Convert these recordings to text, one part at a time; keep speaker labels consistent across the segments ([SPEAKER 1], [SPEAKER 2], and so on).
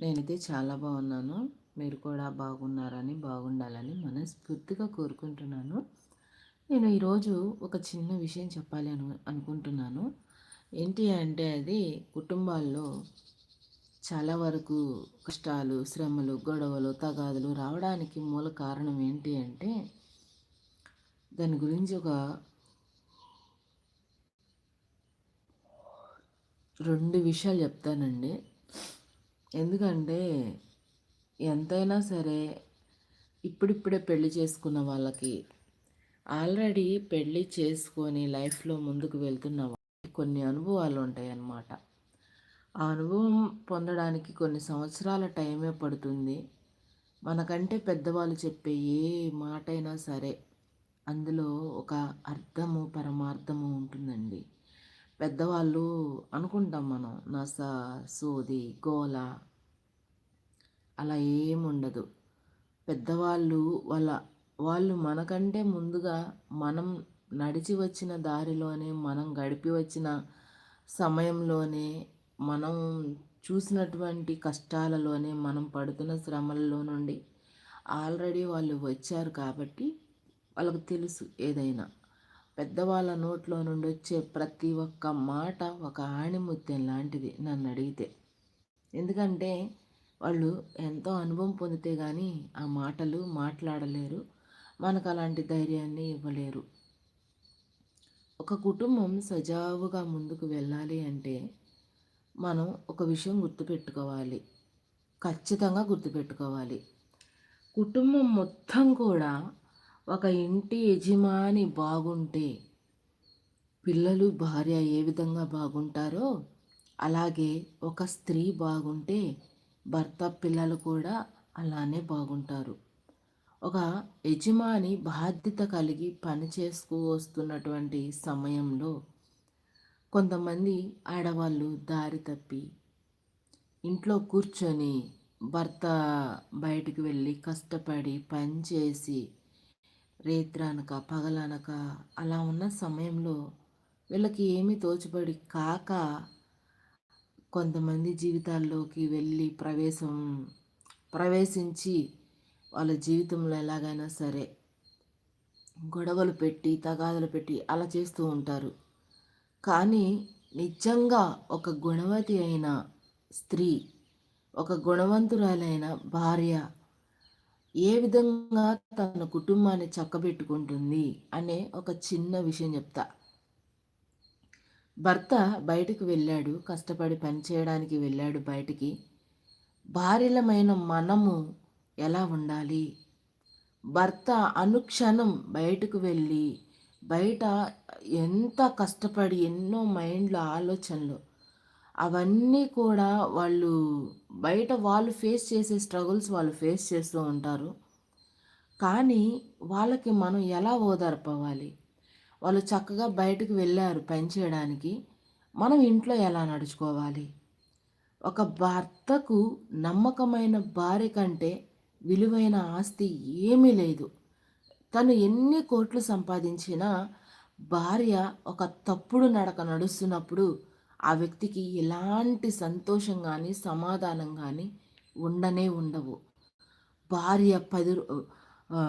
[SPEAKER 1] నేనైతే చాలా బాగున్నాను. మీరు కూడా బాగున్నారని, బాగుండాలని మనస్ఫూర్తిగా కోరుకుంటున్నాను. నేను ఈరోజు ఒక చిన్న విషయం చెప్పాలి అను అనుకుంటున్నాను. ఏంటి అంటే అది కుటుంబాల్లో చాలా వరకు కష్టాలు, శ్రమలు, గొడవలు, తగాదులు రావడానికి మూల కారణం ఏంటి అంటే దాని గురించి ఒక రెండు విషయాలు చెప్తానండి. ఎందుకంటే ఎంతైనా సరే ఇప్పుడిప్పుడే పెళ్ళి చేసుకున్న వాళ్ళకి ఆల్రెడీ పెళ్ళి చేసుకొని లైఫ్‌లో ముందుకు వెళ్తున్న వాళ్ళకి కొన్ని అనుభవాలు ఉంటాయన్నమాట. ఆ అనుభవం పొందడానికి కొన్ని సంవత్సరాల టైమే పడుతుంది. మనకంటే పెద్దవాళ్ళు చెప్పే ఏ మాటైనా సరే అందులో ఒక అర్థము, పరమార్థము ఉంటుందండి. పెద్దవాళ్ళు అనుకుంటాం మనం నస, సోది, గోల అలా ఏముండదు. పెద్దవాళ్ళు వాళ్ళ వాళ్ళు మనకంటే ముందుగా మనం నడిచి వచ్చిన దారిలోనే, మనం గడిపి వచ్చిన సమయంలోనే, మనం చూసినటువంటి కష్టాలలోనే, మనం పడుతున్న శ్రమల్లో నుండి ఆల్రెడీ వాళ్ళు వచ్చారు కాబట్టి వాళ్ళకు తెలుసు ఏదైనా. పెద్దవాళ్ళ నోట్లో నుండి వచ్చే ప్రతి ఒక్క మాట ఒక ఆణిముత్యం లాంటిది నన్ను అడిగితే ఎందుకంటే వాళ్ళు ఎంతో అనుభవం పొందితే కానీ ఆ మాటలు మాట్లాడలేరు మనకు అలాంటి ధైర్యాన్ని ఇవ్వలేరు. ఒక కుటుంబం సజావుగా ముందుకు వెళ్ళాలి అంటే మనం ఒక విషయం గుర్తుపెట్టుకోవాలి ఖచ్చితంగా గుర్తుపెట్టుకోవాలి. కుటుంబం మొత్తం కూడా ఒక ఇంటి యజమాని బాగుంటే పిల్లలు భార్య ఏ విధంగా బాగుంటారో అలాగే ఒక స్త్రీ బాగుంటే భర్త పిల్లలు కూడా అలానే బాగుంటారు. ఒక యజమాని బాధ్యత కలిగి పని చేసుకు వస్తున్నటువంటి సమయంలో కొంతమంది ఆడవాళ్ళు దారి తప్పి ఇంట్లో కూర్చొని భర్త బయటికి వెళ్ళి కష్టపడి పనిచేసి రేత్రనక పగలనక అలా ఉన్న సమయంలో వీళ్ళకి ఏమి తోచుబడి కాక కొంతమంది జీవితాల్లోకి వెళ్ళి ప్రవేశం ప్రవేశించి వాళ్ళ జీవితంలో ఎలాగైనా సరే గొడవలు పెట్టి తగాదలు పెట్టి అలా చేస్తూ ఉంటారు. కానీ నిజంగా ఒక గుణవతి అయిన స్త్రీ ఒక గుణవంతురాలైన భార్య ఏ విధంగా తన కుటుంబాన్ని చక్కబెట్టుకుంటుంది అనే ఒక చిన్న విషయం చెప్తా. భర్త బయటకు వెళ్ళాడు కష్టపడి పనిచేయడానికి వెళ్ళాడు బయటికి. భార్యలమైన మనము ఎలా ఉండాలి? భర్త అనుక్షణం బయటకు వెళ్ళి బయట ఎంత కష్టపడి ఎన్నో మైండ్లో ఆలోచనలు అవన్నీ కూడా వాళ్ళు బయట వాళ్ళు ఫేస్ చేసే స్ట్రగుల్స్ వాళ్ళు ఫేస్ చేస్తూ ఉంటారు. కానీ వాళ్ళకి మనం ఎలా ఓదార్పవ్వాలి? వాళ్ళు చక్కగా బయటకు వెళ్ళారు పని చేయడానికి మనం ఇంట్లో ఎలా నడుచుకోవాలి? ఒక భర్తకు నమ్మకమైన భార్య కంటే విలువైన ఆస్తి ఏమీ లేదు. తను ఎన్ని కోట్లు సంపాదించినా భార్య ఒక తప్పుడు నడక నడుస్తున్నప్పుడు ఆ వ్యక్తికి ఎలాంటి సంతోషం కానీ సమాధానం కానీ ఉండనే ఉండవు. భార్య పది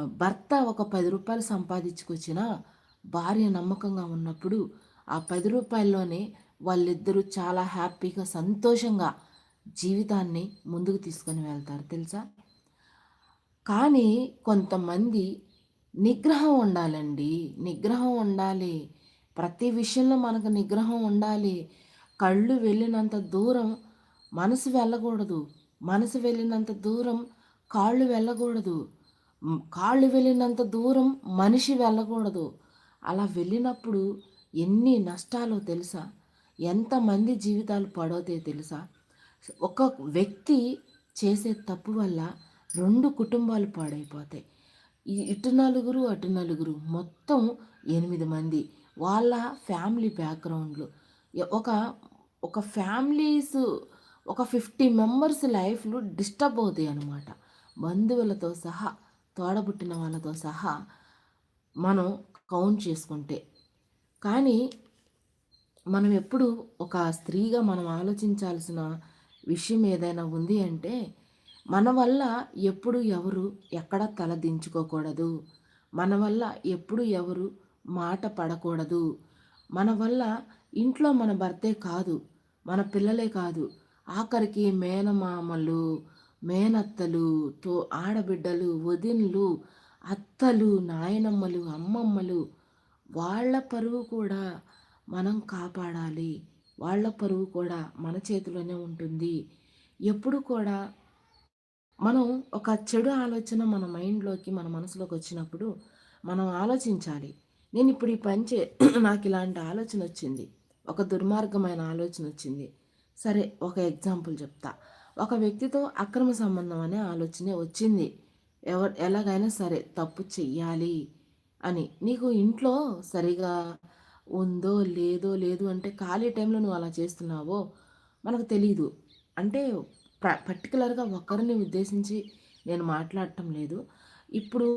[SPEAKER 1] భర్త ఒక పది రూపాయలు సంపాదించుకొచ్చిన భార్య నమ్మకంగా ఉన్నప్పుడు ఆ పది రూపాయల్లోనే వాళ్ళిద్దరూ చాలా హ్యాపీగా సంతోషంగా జీవితాన్ని ముందుకు తీసుకొని వెళ్తారు. తెలుసా? కానీ కొంతమంది నిగ్రహం ఉండాలండి. నిగ్రహం ఉండాలి. ప్రతి విషయంలో మనకు నిగ్రహం ఉండాలి. కళ్ళు వెళ్ళినంత దూరం మనసు వెళ్ళకూడదు. మనసు వెళ్ళినంత దూరం కాళ్ళు వెళ్ళకూడదు. కాళ్ళు వెళ్ళినంత దూరం మనిషి వెళ్ళకూడదు. అలా వెళ్ళినప్పుడు ఎన్ని నష్టాలో తెలుసా? ఎంతమంది జీవితాలు పడవుతాయో తెలుసా? ఒక వ్యక్తి చేసే తప్పు వల్ల రెండు కుటుంబాలు పాడైపోతాయి. ఇటు నలుగురు అటు నలుగురు మొత్తం ఎనిమిది మంది వాళ్ళ ఫ్యామిలీ బ్యాక్గ్రౌండ్లు. ఒక ఒక ఫ్యామిలీస్ ఒక ఫిఫ్టీ మెంబర్స్ లైఫ్లు డిస్టర్బ్ అవుతాయి అన్నమాట. బంధువులతో సహా తోడబుట్టిన వాళ్ళతో సహా మనం కౌంట్ చేసుకుంటే. కానీ మనం ఎప్పుడు ఒక స్త్రీగా మనం ఆలోచించాల్సిన విషయం ఏదైనా ఉంది అంటే మన వల్ల ఎప్పుడు ఎవరు ఎక్కడ తల దించుకోకూడదు. మన వల్ల ఎప్పుడు ఎవరు మాట పడకూడదు. మన వల్ల ఇంట్లో మన భర్తే కాదు మన పిల్లలే కాదు. ఆఖరికి మేనమామలు మేనత్తలు తో ఆడబిడ్డలు వదిన్లు అత్తలు నాయనమ్మలు అమ్మమ్మలు వాళ్ళ పరువు కూడా మనం కాపాడాలి. వాళ్ళ పరువు కూడా మన చేతిలోనే ఉంటుంది. ఎప్పుడు కూడా మనం ఒక చెడు ఆలోచన మన మైండ్లోకి మన మనసులోకి వచ్చినప్పుడు మనం ఆలోచించాలి. నేను ఇప్పుడు ఈ పని చే నాకు ఇలాంటి ఆలోచన వచ్చింది. ఒక దుర్మార్గమైన ఆలోచన వచ్చింది. సరే ఒక ఎగ్జాంపుల్ చెప్తా. ఒక వ్యక్తితో అక్రమ సంబంధం అనే ఆలోచనే వచ్చింది. ఎవరు ఎలాగైనా సరే తప్పు చెయ్యాలి అని. నీకు ఇంట్లో సరిగా ఉందో లేదో లేదు అంటే ఖాళీ టైంలో నువ్వు అలా చేస్తున్నావో మనకు తెలీదు. అంటే పర్టికులర్గా ఒకరిని ఉద్దేశించి నేను మాట్లాడటం లేదు. ఇప్పుడు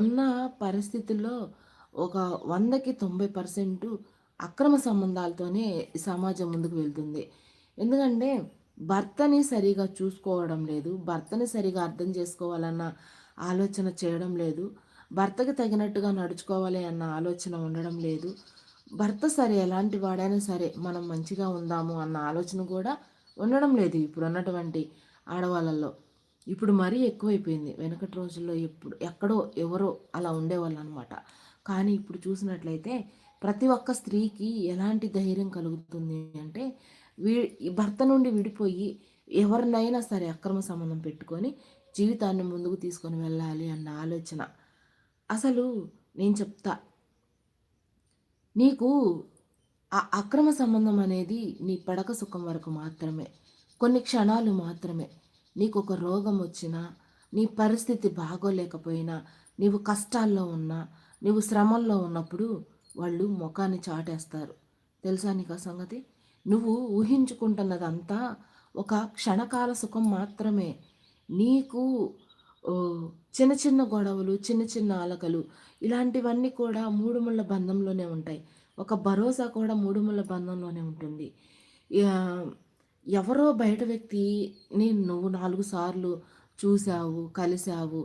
[SPEAKER 1] ఉన్న పరిస్థితుల్లో ఒక వందకి తొంభై పర్సెంట్ అక్రమ సంబంధాలతోనే సమాజం ముందుకు వెళ్తుంది. ఎందుకంటే భర్తని సరిగా చూసుకోవడం లేదు భర్తని సరిగా అర్థం చేసుకోవాలన్న ఆలోచన చేయడం లేదు భర్తకి తగినట్టుగా నడుచుకోవాలి అన్న ఆలోచన ఉండడం లేదు. భర్త సరే ఎలాంటి వాడైనా సరే మనం మంచిగా ఉందాము అన్న ఆలోచన కూడా ఉండడం లేదు ఇప్పుడు ఉన్నటువంటి ఆడవాళ్ళల్లో. ఇప్పుడు మరీ ఎక్కువైపోయింది. వెనకటి రోజుల్లో ఎప్పుడు ఎక్కడో ఎవరో అలా ఉండేవాళ్ళు అనమాట కానీ ఇప్పుడు చూసినట్లయితే ప్రతి ఒక్క స్త్రీకి ఎలాంటి ధైర్యం కలుగుతుంది అంటే వీ భర్త నుండి విడిపోయి ఎవరినైనా సరే అక్రమ సంబంధం పెట్టుకొని జీవితాన్ని ముందుకు తీసుకొని వెళ్ళాలి అన్న ఆలోచన. అసలు నేను చెప్తా. నీకు ఆ అక్రమ సంబంధం అనేది నీ పడక సుఖం వరకు మాత్రమే. కొన్ని క్షణాలు మాత్రమే. నీకు ఒక రోగం వచ్చినా నీ పరిస్థితి బాగోలేకపోయినా నీవు కష్టాల్లో ఉన్నా నీవు శ్రమల్లో ఉన్నప్పుడు వాళ్ళు ముఖాన్ని చాటేస్తారు. తెలుసా నీకు ఆ సంగతి? నువ్వు ఊహించుకుంటున్నదంతా ఒక క్షణకాల సుఖం మాత్రమే. నీకు చిన్న చిన్న గొడవలు చిన్న చిన్న అలకలు ఇలాంటివన్నీ కూడా మూడు ముళ్ళ బంధంలోనే ఉంటాయి. ఒక భరోసా కూడా మూడు ముళ్ళ బంధంలోనే ఉంటుంది. ఎవరో బయట వ్యక్తి నేను నువ్వు నాలుగు సార్లు చూసావు కలిసావు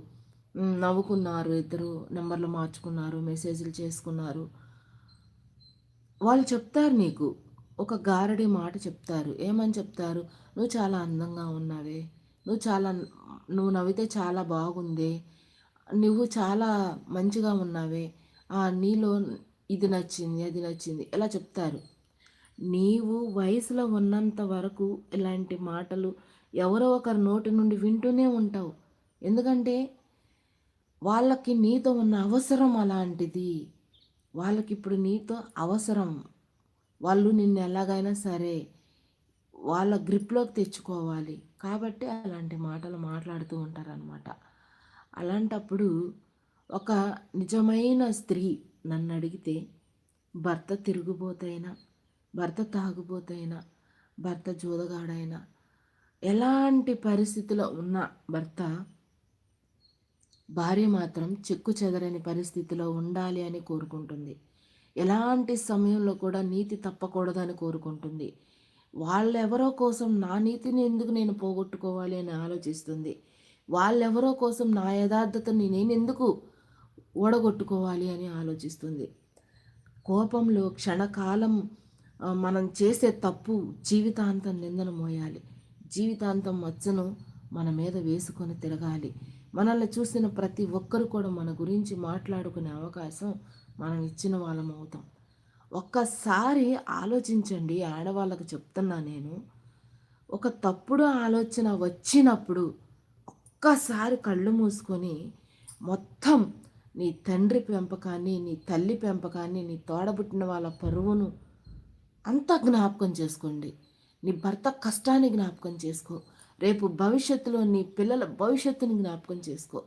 [SPEAKER 1] నవ్వుకున్నారు ఇద్దరు నెంబర్లు మార్చుకున్నారు మెసేజ్లు చేసుకున్నారు వాళ్ళు చెప్తారు నీకు. ఒక గారడి మాట చెప్తారు. ఏమని చెప్తారు? నువ్వు చాలా అందంగా ఉన్నావే. నువ్వు చాలా నువ్వు నవ్వితే చాలా బాగుంది. నువ్వు చాలా మంచిగా ఉన్నావే. నీలో ఇది నచ్చింది అది నచ్చింది ఇలా చెప్తారు. నీవు వయసులో ఉన్నంత వరకు ఇలాంటి మాటలు ఎవరో ఒకరి నోటి నుండి వింటూనే ఉంటావు. ఎందుకంటే వాళ్ళకి నీతో ఉన్న అవసరం అలాంటిది. వాళ్ళకి ఇప్పుడు నీతో అవసరం. వాళ్ళు నిన్ను ఎలాగైనా సరే వాళ్ళ గ్రిప్లోకి తెచ్చుకోవాలి. కాబట్టి అలాంటి మాటలు మాట్లాడుతూ ఉంటారనమాట అలాంటప్పుడు ఒక నిజమైన స్త్రీ నన్ను అడిగితే భర్త తిరుగుబోతైనా? భర్త తాగుబోతైనా? భర్త జోదగాడైనా? ఎలాంటి పరిస్థితిలో ఉన్న భర్త భార్య మాత్రం చెక్కు చెదరని పరిస్థితిలో ఉండాలి అని కోరుకుంటుంది. ఎలాంటి సమయంలో కూడా నీతి తప్పకూడదని కోరుకుంటుంది. వాళ్ళెవరో కోసం నా నీతిని ఎందుకు నేను పోగొట్టుకోవాలి అని ఆలోచిస్తుంది. వాళ్ళెవరో కోసం నా యథార్థతని నేను ఎందుకు ఓడగొట్టుకోవాలి అని ఆలోచిస్తుంది. కోపంలో క్షణకాలం మనం చేసే తప్పు జీవితాంతం నిందను మోయాలి. జీవితాంతం మచ్చను మన మీద వేసుకొని తిరగాలి. మనల్ని చూసిన ప్రతి ఒక్కరు కూడా మన గురించి మాట్లాడుకునే అవకాశం మనం ఇచ్చిన వాళ్ళం అవుతాం. ఒక్కసారి ఆలోచించండి ఆడవాళ్ళకు చెప్తున్నా నేను. ఒక తప్పుడు ఆలోచన వచ్చినప్పుడు ఒక్కసారి కళ్ళు మూసుకొని మొత్తం నీ తండ్రి పెంపకాన్ని నీ తల్లి పెంపకాన్ని నీ తోడబుట్టిన వాళ్ళ పరువును అంతా జ్ఞాపకం చేసుకోండి. నీ భర్త కష్టాన్ని జ్ఞాపకం చేసుకో. రేపు భవిష్యత్తులో నీ పిల్లల భవిష్యత్తుని జ్ఞాపకం చేసుకో.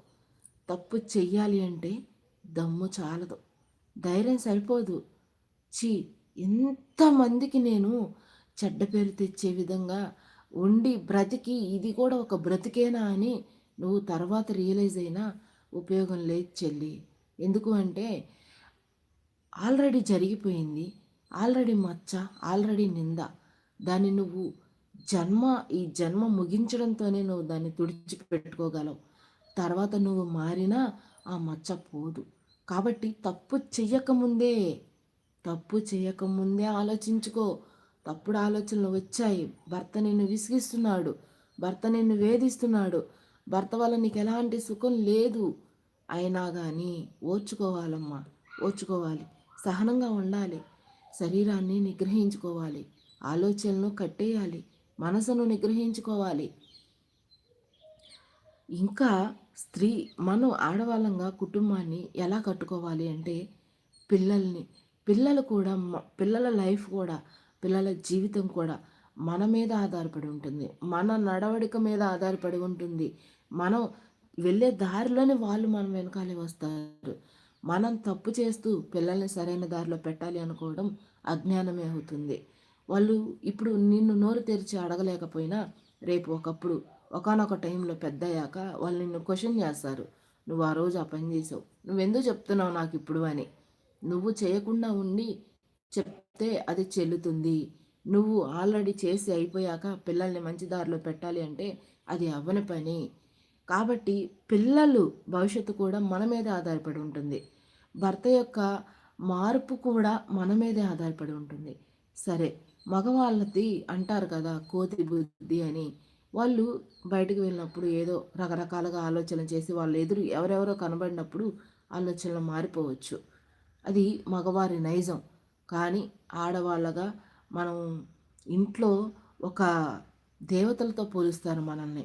[SPEAKER 1] తప్పు చెయ్యాలి అంటే దమ్ము చాలదు. ధైర్యం సరిపోదు. చీ ఎంతమందికి నేను చెడ్డ పేరు తెచ్చే విధంగా ఉండి బ్రతికి ఇది కూడా ఒక బ్రతికేనా అని నువ్వు తర్వాత రియలైజ్ అయినా ఉపయోగం లేదు చెల్లి. ఎందుకు అంటే ఆల్రెడీ జరిగిపోయింది. ఆల్రెడీ మచ్చ ఆల్రెడీ నింద. దాన్ని నువ్వు జన్మ ఈ జన్మ ముగించడంతోనే నువ్వు దాన్ని తుడిచిపెట్టుకోగలవు. తర్వాత నువ్వు మారినా ఆ మచ్చ పోదు. కాబట్టి తప్పు చెయ్యకముందే తప్పు చేయకముందే ఆలోచించుకో. తప్పుడు ఆలోచనలు వచ్చాయి. భర్త నిన్ను విసిగిస్తున్నాడు. భర్త నిన్ను వేధిస్తున్నాడు. భర్త వల్ల నీకు ఎలాంటి సుఖం లేదు. అయినా కానీ ఓర్చుకోవాలమ్మా. ఓర్చుకోవాలి. సహనంగా ఉండాలి. శరీరాన్ని నిగ్రహించుకోవాలి. ఆలోచనలు కట్టేయాలి. మనసును నిగ్రహించుకోవాలి. ఇంకా స్త్రీ మనం ఆడవాళ్ళంగా కుటుంబాన్ని ఎలా కట్టుకోవాలి అంటే పిల్లల్ని పిల్లలు కూడా పిల్లల లైఫ్ కూడా పిల్లల జీవితం కూడా మన మీద ఆధారపడి ఉంటుంది. మన నడవడిక మీద ఆధారపడి ఉంటుంది. మనం వెళ్ళే దారిలోనే వాళ్ళు మనం వెనకాలే వస్తారు. మనం తప్పు చేస్తూ పిల్లల్ని సరైన దారిలో పెట్టాలి అనుకోవడం అజ్ఞానమే అవుతుంది. వాళ్ళు ఇప్పుడు నిన్ను నోరు తెరిచి అడగలేకపోయినా రేపు ఒకప్పుడు ఒకనొక టైంలో పెద్దయ్యాక వాళ్ళు నిన్ను క్వశ్చన్ చేస్తారు. నువ్వు ఆ రోజు ఆ పని చేసావు. నువ్వెందుకు చెప్తున్నావు నాకు ఇప్పుడు అని? నువ్వు చేయకుండా ఉండి చెప్తే అది చెల్లుతుంది. నువ్వు ఆల్రెడీ చేసి అయిపోయాక పిల్లల్ని మంచి దారిలో పెట్టాలి అంటే అది అవ్వని పని. కాబట్టి పిల్లలు భవిష్యత్తు కూడా మన మీదే ఆధారపడి ఉంటుంది. భర్త యొక్క మార్పు కూడా మన మీదే ఆధారపడి ఉంటుంది. సరే మగవాళ్ళది అంటారు కదా కోతి బుద్ధి అని. వాళ్ళు బయటకు వెళ్ళినప్పుడు ఏదో రకరకాలుగా ఆలోచన చేసి వాళ్ళు ఎదురు ఎవరెవరో కనబడినప్పుడు ఆలోచనలు మారిపోవచ్చు. అది మగవారి నైజం. కానీ ఆడవాళ్ళగా మనం ఇంట్లో ఒక దేవతలతో పోలుస్తారు మనల్ని.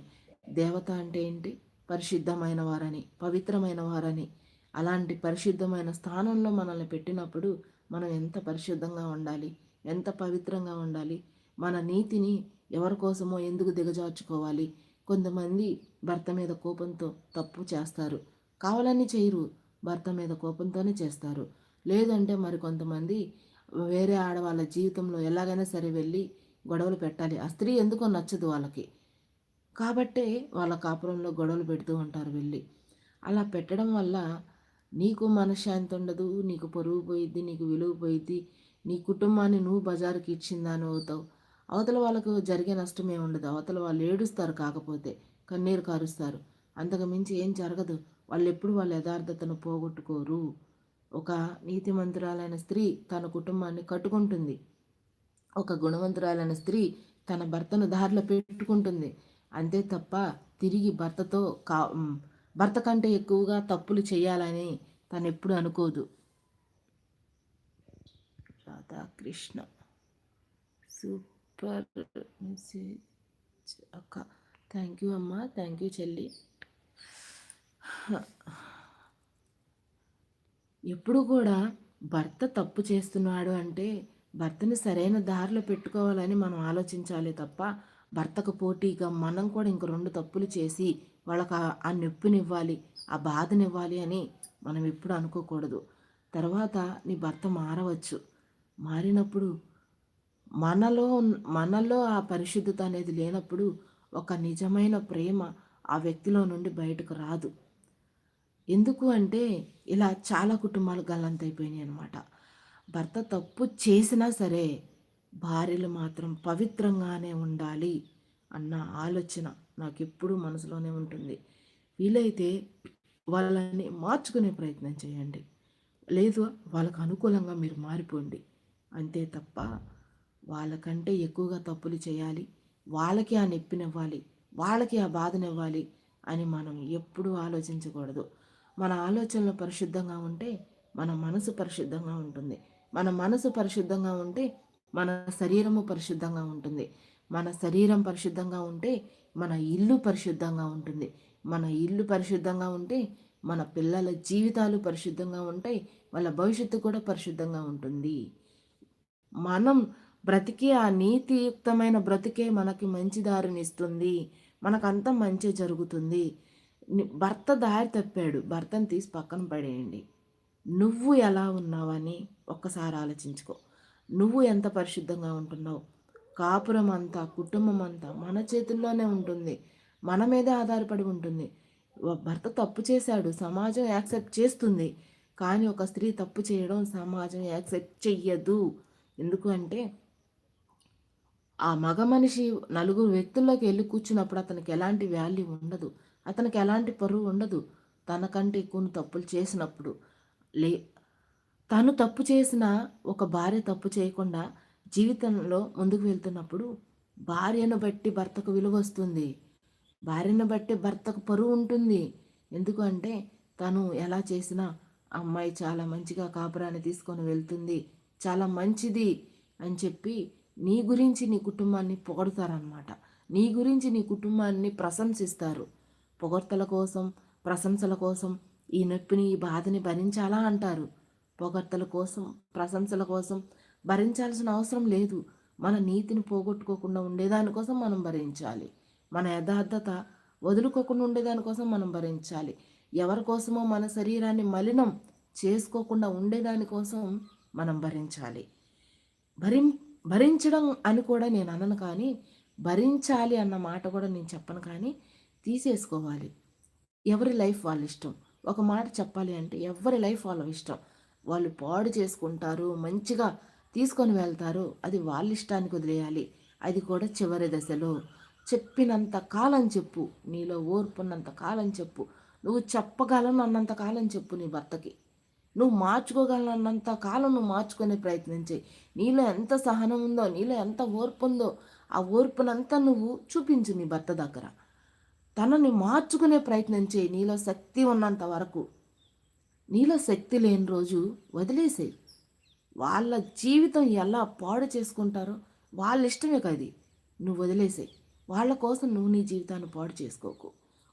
[SPEAKER 1] దేవత అంటే ఏంటి? పరిశుద్ధమైన వారని పవిత్రమైన వారని. అలాంటి పరిశుద్ధమైన స్థానంలో మనల్ని పెట్టినప్పుడు మనం ఎంత పరిశుద్ధంగా ఉండాలి? ఎంత పవిత్రంగా ఉండాలి? మన నీతిని ఎవరి కోసమో ఎందుకు దిగజార్చుకోవాలి? కొంతమంది భర్త మీద కోపంతో తప్పు చేస్తారు. కావాలని చేయరు. భర్త మీద కోపంతోనే చేస్తారు. లేదంటే మరి కొంతమంది వేరే ఆడవాళ్ళ జీవితంలో ఎలాగైనా సరే వెళ్ళి గొడవలు పెట్టాలి. ఆ స్త్రీ ఎందుకో నచ్చదు వాళ్ళకి. కాబట్టే వాళ్ళ కాపురంలో గొడవలు పెడుతూ ఉంటారు వెళ్ళి. అలా పెట్టడం వల్ల నీకు మనశ్శాంతి ఉండదు నీకు పొరుగు పోయిద్ది నీకు విలువ పోయిద్ది నీ కుటుంబాన్ని నువ్వు బజారుకి ఇచ్చిందాని అవుతావు. అవతల వాళ్ళకు జరిగే నష్టమే ఉండదు అవతల వాళ్ళు ఏడుస్తారు కాకపోతే కన్నీరు కారుస్తారు. అంతకు మించి ఏం జరగదు. వాళ్ళు ఎప్పుడు వాళ్ళ యథార్థతను పోగొట్టుకోరు. ఒక నీతిమంతురాలైన స్త్రీ తన కుటుంబాన్ని కట్టుకుంటుంది. ఒక గుణవంతురాలైన స్త్రీ తన భర్తను దారిలో పెట్టుకుంటుంది. అంతే తప్ప తిరిగి భర్తతో కా భర్త కంటే ఎక్కువగా తప్పులు చేయాలని తను ఎప్పుడు అనుకోదు. రాధాకృష్ణ సూపర్ మెసేజ్ అక్క. థ్యాంక్ యూ అమ్మ థ్యాంక్ యూ చెల్లి. ఎప్పుడు కూడా భర్త తప్పు చేస్తున్నాడు అంటే భర్తని సరైన దారిలో పెట్టుకోవాలని మనం ఆలోచించాలి తప్ప భర్తకు పోటీగా మనం కూడా ఇంక రెండు తప్పులు చేసి వాళ్ళకి ఆ నొప్పినివ్వాలి ఆ బాధనివ్వాలి అని మనం ఎప్పుడు అనుకోకూడదు. తర్వాత నీ భర్త మారవచ్చు. మారినప్పుడు మనలో మనలో ఆ పరిశుద్ధత అనేది లేనప్పుడు ఒక నిజమైన ప్రేమ ఆ వ్యక్తిలో నుండి బయటకు రాదు. ఎందుకు అంటే ఇలా చాలా కుటుంబాలు గల్లంతైపోయినాయి అనమాట భర్త తప్పు చేసినా సరే భార్యలు మాత్రం పవిత్రంగానే ఉండాలి అన్న ఆలోచన నాకు ఎప్పుడూ మనసులోనే ఉంటుంది. వీలైతే వాళ్ళని మార్చుకునే ప్రయత్నం చేయండి. లేదు వాళ్ళకు అనుకూలంగా మీరు మారిపోండి. అంతే తప్ప వాళ్ళకంటే ఎక్కువగా తప్పులు చేయాలి. వాళ్ళకి ఆ నొప్పినివ్వాలి. వాళ్ళకి ఆ బాధనివ్వాలి అని మనం ఎప్పుడూ ఆలోచించకూడదు. మన ఆలోచనలు పరిశుద్ధంగా ఉంటే మన మనసు పరిశుద్ధంగా ఉంటుంది. మన మనసు పరిశుద్ధంగా ఉంటే మన శరీరము పరిశుద్ధంగా ఉంటుంది. మన శరీరం పరిశుద్ధంగా ఉంటే మన ఇల్లు పరిశుద్ధంగా ఉంటుంది. మన ఇల్లు పరిశుద్ధంగా ఉంటే మన పిల్లల జీవితాలు పరిశుద్ధంగా ఉంటాయి. వాళ్ళ భవిష్యత్తు కూడా పరిశుద్ధంగా ఉంటుంది. మనం బ్రతికే ఆ నీతియుక్తమైన బ్రతికే మనకి మంచి దారిని ఇస్తుంది. మనకంతా మంచి జరుగుతుంది. భర్త దారి తప్పాడు. భర్తను తీసి పక్కన పడేయండి. నువ్వు ఎలా ఉన్నావని ఒక్కసారి ఆలోచించుకో. నువ్వు ఎంత పరిశుద్ధంగా ఉంటున్నావు? కాపురం అంతా కుటుంబం అంతా మన చేతుల్లోనే ఉంటుంది. మన మీదే ఆధారపడి ఉంటుంది. భర్త తప్పు చేశాడు. సమాజం యాక్సెప్ట్ చేస్తుంది. కానీ ఒక స్త్రీ తప్పు చేయడం సమాజం యాక్సెప్ట్ చెయ్యదు. ఎందుకు అంటే ఆ మగ మనిషి నలుగురు వ్యక్తుల్లోకి వెళ్ళి కూర్చున్నప్పుడు అతనికి ఎలాంటి వాల్యూ ఉండదు. అతనికి ఎలాంటి పరువు ఉండదు. తనకంటే ఎక్కువ తప్పులు చేసినప్పుడు. లే తను తప్పు చేసిన ఒక భార్య తప్పు చేయకుండా జీవితంలో ముందుకు వెళ్తున్నప్పుడు భార్యను బట్టి భర్తకు విలువ వస్తుంది. భార్యను బట్టి భర్తకు పరువు ఉంటుంది. ఎందుకు అంటే తను ఎలా చేసినా అమ్మాయి చాలా మంచిగా కాపురాన్ని తీసుకొని వెళ్తుంది. చాలా మంచిది అని చెప్పి నీ గురించి నీ కుటుంబాన్ని పొగడతారనమాట నీ గురించి నీ కుటుంబాన్ని ప్రశంసిస్తారు. పొగడ్తల కోసం ప్రశంసల కోసం ఈ నొప్పిని ఈ బాధని భరించాలా అంటారు. పొగడ్తల కోసం ప్రశంసల కోసం భరించాల్సిన అవసరం లేదు. మన నీతిని పోగొట్టుకోకుండా ఉండేదానికోసం మనం భరించాలి. మన యథార్థత వదులుకోకుండా ఉండేదానికోసం మనం భరించాలి. ఎవరి కోసమో మన శరీరాన్ని మలినం చేసుకోకుండా ఉండేదానికోసం మనం భరించాలి. భరిం భరించడం అని కూడా నేను అనను కానీ భరించాలి అన్న మాట కూడా నేను చెప్పను కానీ తీసేసుకోవాలి. ఎవరి లైఫ్ వాళ్ళ ఇష్టం. ఒక మాట చెప్పాలి అంటే ఎవరి లైఫ్ వాళ్ళ ఇష్టం. వాళ్ళు పాడు చేసుకుంటారు మంచిగా తీసుకొని వెళ్తారు అది వాళ్ళ ఇష్టానికి వదిలేయాలి. అది కూడా చివరి దశలో. చెప్పినంత కాలం చెప్పు నీలో ఓర్పున్నంత కాలం చెప్పు. నువ్వు చెప్పగలను అన్నంత కాలం చెప్పు నీ భర్తకి. నువ్వు మార్చుకోగలనంత కాలం నువ్వు మార్చుకునే ప్రయత్నం చేయి. నీలో ఎంత సహనం ఉందో నీలో ఎంత ఓర్పు ఉందో ఆ ఓర్పునంతా నువ్వు చూపించు నీ భర్త దగ్గర. తనని మార్చుకునే ప్రయత్నం చేయి. నీలో శక్తి ఉన్నంత వరకు. నీలో శక్తి లేని రోజు వదిలేసేయి. వాళ్ళ జీవితం ఎలా పాడు చేసుకుంటారో వాళ్ళ ఇష్టమే కది నువ్వు వదిలేసేయి. వాళ్ళ కోసం నువ్వు నీ జీవితాన్ని పాడు చేసుకోకు.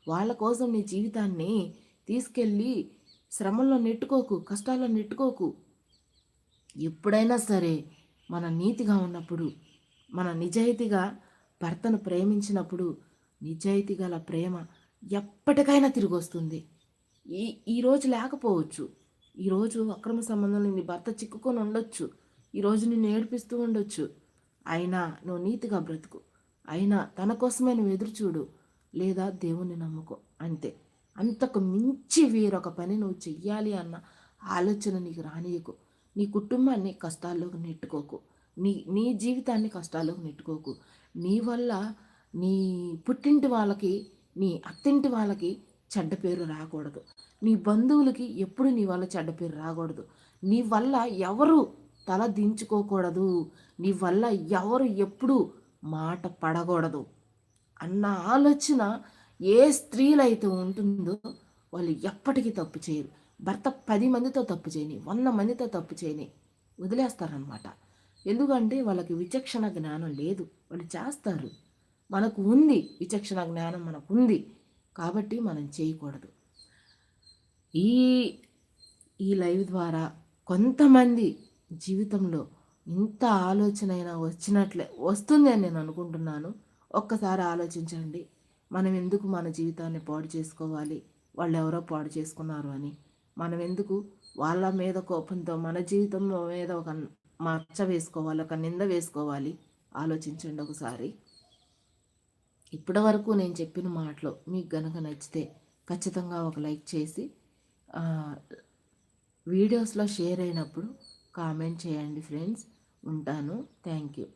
[SPEAKER 1] వాళ్ళ కోసం నీ జీవితాన్ని తీసుకెళ్ళి శ్రమల్లో నెట్టుకోకు కష్టాల్లో నెట్టుకోకు. ఎప్పుడైనా సరే మన నీతిగా ఉన్నప్పుడు మన నిజాయితీగా భర్తను ప్రేమించినప్పుడు నిజాయితీ గల ప్రేమ ఎప్పటికైనా తిరిగి వస్తుంది ఈ ఈరోజు లేకపోవచ్చు. ఈరోజు అక్రమ సంబంధంలో నీ భర్త చిక్కుకొని ఉండొచ్చు. ఈరోజు నిన్ను ఏడిపిస్తూ ఉండొచ్చు. అయినా నువ్వు నీతిగా బ్రతుకు. అయినా తన కోసమే నువ్వు ఎదురు చూడు. లేదా దేవుణ్ణి నమ్ముకో. అంతే. అంతకు మించి వేరొక పని నువ్వు చెయ్యాలి అన్న ఆలోచన నీకు రానియకు నీ కుటుంబాన్ని కష్టాల్లోకి నెట్టుకోకు. నీ నీ జీవితాన్ని కష్టాల్లోకి నెట్టుకోకు. నీ వల్ల నీ పుట్టింటి వాళ్ళకి నీ అత్తింటి వాళ్ళకి చెడ్డ పేరు రాకూడదు. నీ బంధువులకి ఎప్పుడు నీ వల్ల చెడ్డ పేరు రాకూడదు. నీ వల్ల ఎవరు తల దించుకోకూడదు. నీ వల్ల ఎవరు ఎప్పుడు మాట పడకూడదు అన్న ఆలోచన ఏ స్త్రీలైతే ఉంటుందో వాళ్ళు ఎప్పటికీ తప్పు చేయరు. భర్త పది మందితో తప్పు చేయని వంద మందితో తప్పు చేయని వదిలేస్తారనమాట ఎందుకంటే వాళ్ళకి విచక్షణ జ్ఞానం లేదు. వాళ్ళు చేస్తారు. మనకు ఉంది విచక్షణ జ్ఞానం మనకు ఉంది. కాబట్టి మనం చేయకూడదు. ఈ ఈ లైవ్ ద్వారా కొంతమంది జీవితంలో ఇంత ఆలోచన అయినా వచ్చినట్లే వస్తుంది అని నేను అనుకుంటున్నాను. ఒక్కసారి ఆలోచించండి. మనం ఎందుకు మన జీవితాన్ని పాడు చేసుకోవాలి? వాళ్ళు ఎవరో పాడు చేసుకున్నారు అని. మనం ఎందుకు వాళ్ళ మీద కోపంతో మన జీవితం మీద ఒక మచ్చ వేసుకోవాలి ఒక నింద వేసుకోవాలి? ఆలోచించండి ఒకసారి. ఇప్పటి వరకు నేను చెప్పిన మాటలు మీకు గనక నచ్చితే ఖచ్చితంగా ఒక లైక్ చేసి వీడియోస్లో షేర్ అయినప్పుడు కామెంట్ చేయండి ఫ్రెండ్స్. ఉంటాను. Thank you.